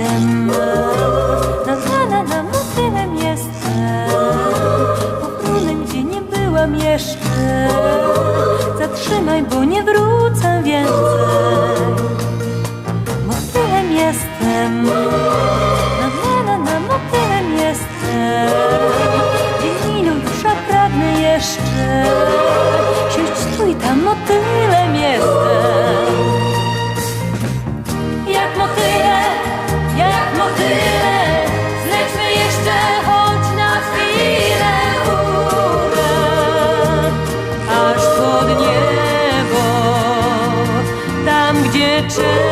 jestem. Na na na motylem jestem. Popłynę, gdzie nie byłam jeszcze. Zatrzymaj, bo nie wrócę więcej. Motylem jestem. Na na na motylem jestem. Dziewniną dusza pragnę jeszcze. Siedź, stój tam, motylem jestem. 神